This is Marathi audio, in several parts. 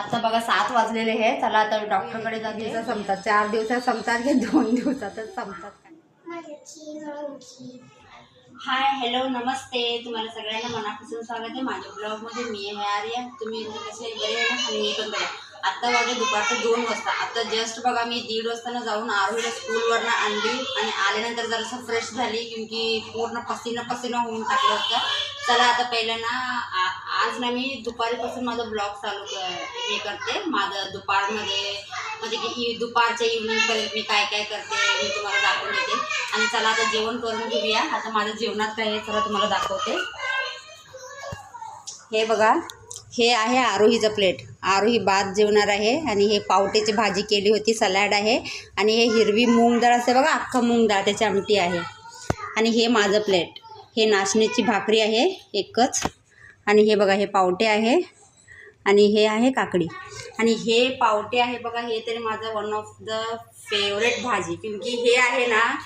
आता बघा सात वाजलेले आहे चला आता डॉक्टरकडे जाते. दिवसात संपतात. चार दिवसात संपतात की दोन दिवसातच संपतात? हाय हॅलो नमस्ते. तुम्हाला सगळ्यांना मनापासून स्वागत आहे. माझ्या ब्लॉगमध्ये मी आहे आर्या. तुम्ही कसे बरे आहे ना? आणि मी पण बरे. आत्ता वाजले दुपारचं दोन वाजता. आता जस्ट बघा मी दीड वाजताना जाऊन आरोहीला स्कूलवरनं आणली आणि आल्यानंतर जरासं फ्रेश झाली क्योंकि पूर्ण पसीना पसीना होऊन टाकलं होतं. चला आता पहिलं ना आ- आज ना मी दुपारीपासून माझा ब्लॉग चालू हे करते. माझं दुपारमध्ये म्हणजे की दुपारच्या इव्हनिंगपर्यंत मी काय काय करते मी तुम्हाला दाखवून देते. आणि चला आता जेवण करून घेऊया. आता माझं जेवणात काय आहे चला तुम्हाला दाखवते. हे बघा हे आहे आरोहीचं प्लेट. आरोही भात जेवणार आहे आणि हे पावट्याची भाजी केली होती सलॅड आहे. आणि हे हिरवी मूग डाळ असते बघा अख्खा मूग डाळ त्याची आमटी आहे. आणि हे माझं प्लेट. हे नाचणीची भाकरी आहे एकच. आणि हे बघा हे पावटे आहे. आणि हे आहे काकडी. आणि हे पावटे आहे बघा हे तरी माझं वन ऑफ द फेवरेट भाजी. क्योंकि हे आहे ना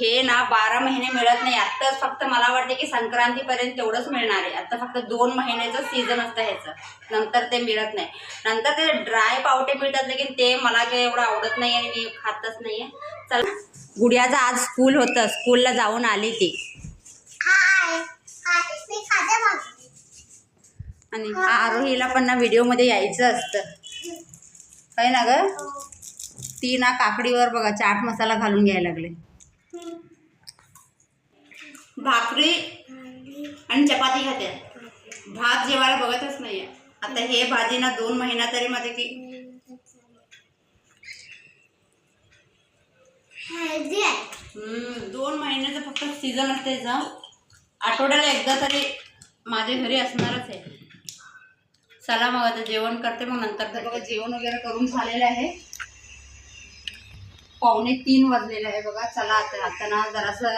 हे ना बारा महिने मिळत नाही. आत्ताच फक्त मला वाटते की संक्रांतीपर्यंत तेवढंच मिळणार आहे. आत्ता फक्त दोन महिन्याचं सीझन असतं ह्याचं. नंतर ते मिळत नाही. नंतर ते ड्राय पावटे मिळतात लेकिन ते मला काही एवढं आवडत नाही आणि मी खातच नाही आहे. चल. गुडियाचं आज स्कूल होतं. स्कूलला जाऊन आली ती. आणि आरोहीला पण ना व्हिडिओमध्ये यायचं असतं. आहे ना ग? ती ना काकडीवर बघा चाट मसाला घालून घ्यायला लागले. भाकरी आणि चपाती खाते भात जेवायला बघतच नाहीये. आता हे भाजी ना दोन महिना तरी मध्ये की हम्म, दोन महिन्याचं फक्त सीझन असते जा आठवड्याला एकदा तरी माझ्या घरी असणारच आहे. चला मग आता जेवण करते मग नंतर तर बघा जेवण वगैरे करून झालेलं आहे. पावणे तीन वाजलेले आहे बघा. चला आता आता ना जरासं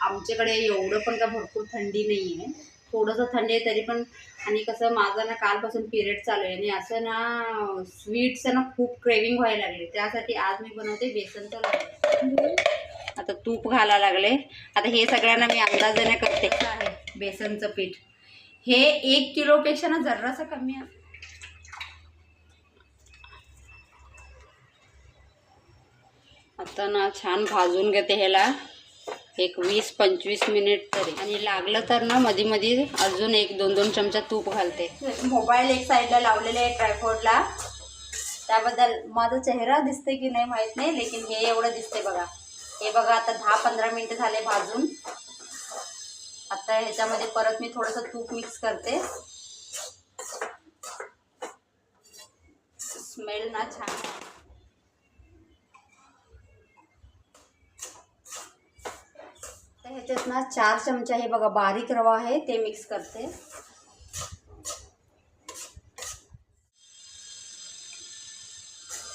आमच्याकडे एवढं पण का भरपूर थंडी नाही आहे. थोडंसं थंडी आहे तरी पण आणि कसं माझं ना कालपासून पिरियड चालू आहे. आणि असं ना स्वीट्स ना खूप क्रेविंग व्हायला लागले. त्यासाठी आज मी बनवते बेसनचं लाडू. आता तूप घाला लागले. आता हे सगळ्यांना मी अंदाजाने करते. आहे बेसनचं पीठ. हे एक किलोपेक्षा ना जरासं कमी आहे. आता ना छान भाजून घेते ह्याला. एक वीस पंचवीस मिनिट तरी. आणि लागलं तर ना मध्ये मध्ये अजून एक दोन दोन चमचा तूप घालते. मोबाईल एक साईडला लावलेले आहे ट्रायफोडला त्याबद्दल माझा चेहरा दिसते की नाही माहीत नाही लेकिन हे एवढं दिसते बघा. हे बघा आता दहा पंधरा मिनटं झाले भाजून. आता ह्याच्यामध्ये परत मी थोडंसं तूप मिक्स करते. स्मेल ना छान. तर ह्याच्यात ना चार चमचा हे बघा बारीक रवा आहे ते मिक्स करते.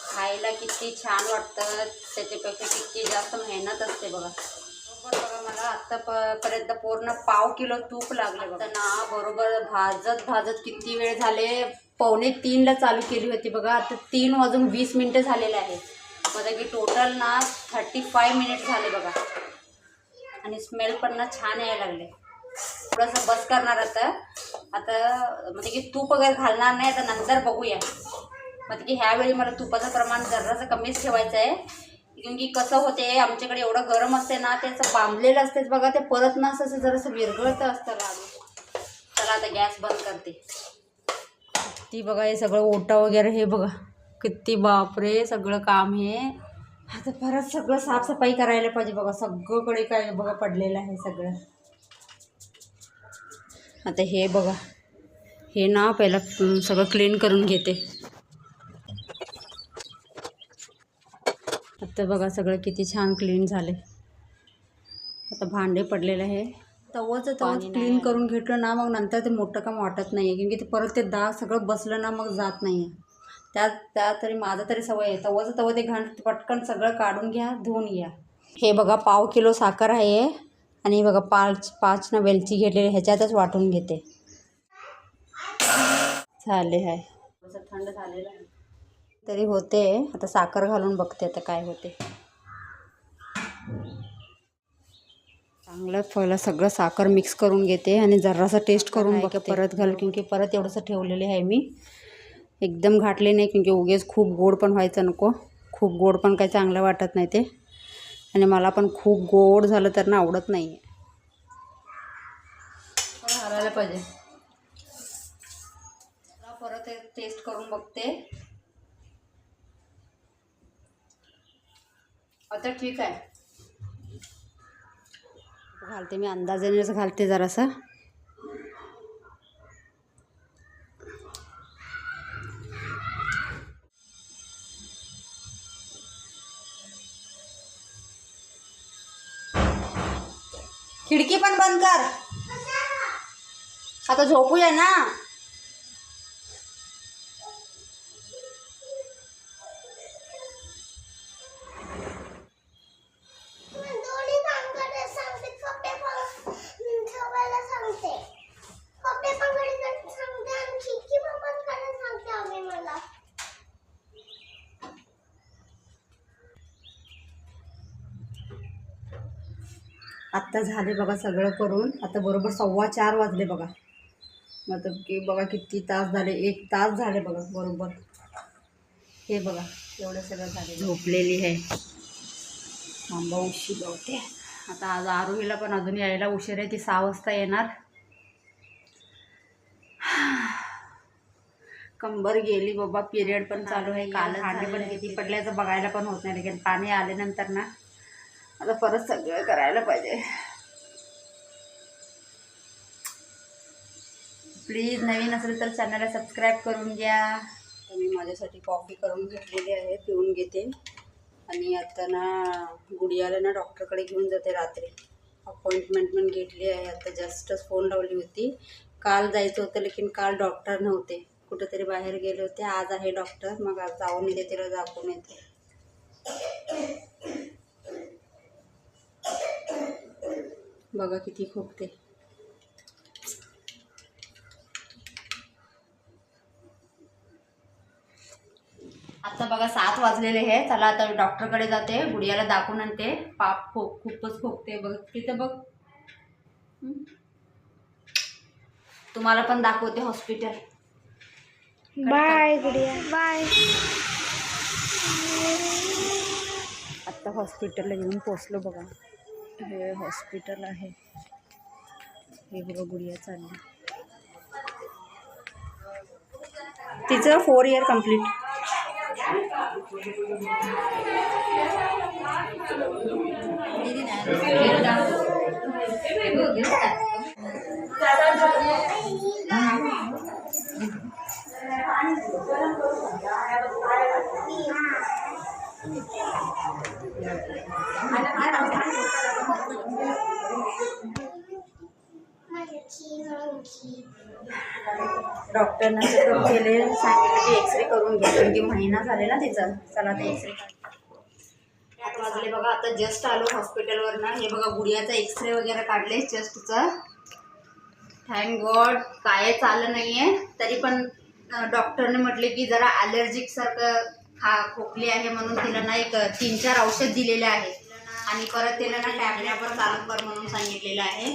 खायला किती छान वाटतं त्याच्यापेक्षा किती जास्त मेहनत असते बघा. बरोबर बघा मला आत्ता पर्यंत पूर्ण पाव किलो तूप लागलं बघा. ना बरोबर भाजत भाजत किती वेळ झाले? पावणे तीनला चालू केली होती बघा. आता तीन वाजून वीस मिनटं झालेले आहे. बघा की टोटल ना थर्टी फाय मिनिट झाले बघा. आणि स्मेल पण ना छान यायला लागले. थोडंसं बस करणार आता. आता म्हणजे की तूप वगैरे घालणार नाही आता नंतर बघूया. म्हणजे की ह्यावेळी मला तुपाचं प्रमाण जरासं कमीच ठेवायचं आहे. कारण की कसं होते आमच्याकडे एवढं गरम असते ना त्याचं बांधलेलं असतेच बघा ते परत ना असं जरासं विरघळतं असतं लाडू. चला आता गॅस बंद करते. ती बघा हे सगळं ओटा वगैरे हे बघा. किती बापरे सगळं काम हे. आता परत सगळं साफसफाई करायला पाहिजे बघा सगळीकडे काय बघा पडलेलं आहे सगळं. आता हे बघा हे ना पहिलं सगळं क्लीन करून घेते. आता बघा सगळं किती छान क्लीन झाले आता भांडे पडलेलं आहे. तवचं तवच क्लीन करून घेतलं ना मग नंतर ते मोठं काम वाटत नाही आहे कारण की ते परत ते डाग सगळं बसलं ना मग जात नाही आहे त्या त्या तरी माझं तरी सवय आहे. तवचं तवं ते घाण पटकन सगळं काढून घ्या धुवून घ्या. हे बघा पाव किलो साखर आहे. आणि बघा पाच पाच ना वेलची घेतलेली ह्याच्यातच वाटून घेते. झाले आहे. थंड झालेलं आहे. तरी होते. आता साखर घालून बघते आता काय होते. चांगलं पहिलं सगळं साखर मिक्स करून घेते आणि जरासं टेस्ट करून बघते. परत घाल की परत एवढंसं ठेवलेले आहे मी. एकदम घाटले नाही की उगेच खूप गोड पण व्हायचं नको. खूप गोड पण काही चांगलं वाटत नाही ते. आणि मला पण खूप गोड झालं तर ना आवडत नाही आहे पाहिजे. परत टेस्ट करून बघते. आता ठीक आहे. घालते मी अंदाजानेच घालते जरासं. खिडकी पण बंद कर. आता झोपूया ना. आत्ता झाले बघा सगळं करून. आता बरोबर सव्वा चार वाजले बघा. मतलब की बघा किती तास झाले. एक तास झाले बघा बरोबर. हे बघा एवढं सगळं झाले झोपलेली आहे. थांबा उशीर होते आता आज आरोहीला पण अजून यायला उशीर आहे. ती सहा वाजता येणार. कंबर गेली बाबा. पिरियड पण चालू आहे. काल पाणी पण किती पडल्याचं बघायला पण होत नाही. लेकिन पाणी आल्यानंतर ना आता परत सगळं करायला पाहिजे. प्लीज नवीन असेल तर चॅनलला सबस्क्राईब करून घ्या. तर मी माझ्यासाठी कॉफी करून घेतलेली आहे पिऊन घेते. आणि आता ना गुडियाला ना डॉक्टरकडे घेऊन जाते रात्री. अपॉइंटमेंट पण घेतली आहे आता जस्टच फोन लावली होती. काल जायचं होतं लेकिन काल डॉक्टर नव्हते. कुठेतरी बाहेर गेले होते. आज आहे डॉक्टर मग आज जाऊन येते तिला दाखवून येते. बघा किती खोकते. आता बघा सात वाजलेले आहे चला आता डॉक्टरकडे जाते गुडियाला दाखवून आणते. पाप खोक खूपच खोकते बघ. तिथं बघ? तुम्हाला पण दाखवते हॉस्पिटल बाय गुडिया. बाय आत्ता हॉस्पिटलला येऊन पोचलो बघा. हे हॉस्पिटल आहे. हे बघा गुडिया चालली. तिचं फोर इयर कंप्लीट डॉक्टरनं चेकअप केले सांगितलं की एक्सरे करून घ्या कारण की महिना झाले ना तिचा. चला ते एक्सरे आठ वाजले बघा आता जस्ट आलो हॉस्पिटलवर ना हे बघा गुडियाचा एक्सरे वगैरे काढले चेस्टचा थँक गॉड काय चाललं नाही आहे तरी पण डॉक्टरने म्हटले की जरा ॲलर्जिकसारखं खा खोकली आहे म्हणून तिला ना एक तीन चार औषध दिलेले आहे आणि परत तिला ना टॅबलेट पण चालू म्हणून सांगितलेलं आहे.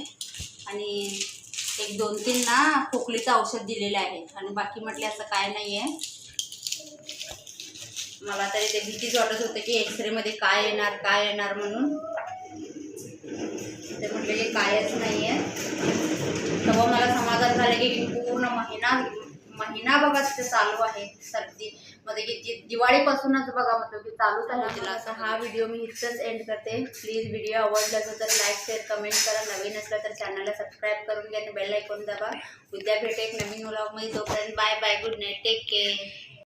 आणि एक दोन तीन ना खोकलीचं औषध दिलेलं आहे. आणि बाकी म्हटले असं काय नाही आहे मला तरी ते भीतीच वाटत होतं की एक्सरेमध्ये काय येणार काय येणार म्हणून. ते म्हटलं की कायच नाही आहे तेव्हा मला समाधान झालं की पूर्ण महिना महिना बघा तिथे चालू आहे सर्दी मध्ये की दिवाळीपासूनच बघा मतलब की चालूच आहे तिला. असं हा व्हिडिओ मी इथंच एंड करते. प्लीज व्हिडिओ आवडला असेल तर लाईक शेअर कमेंट करा. नवीन असलं तर चॅनलला सबस्क्राईब करून घ्या आणि बेल ऐकून दाबा. उद्या भेटे एक नवीन मुलामध्ये जोपर्यंत bye bye good night take care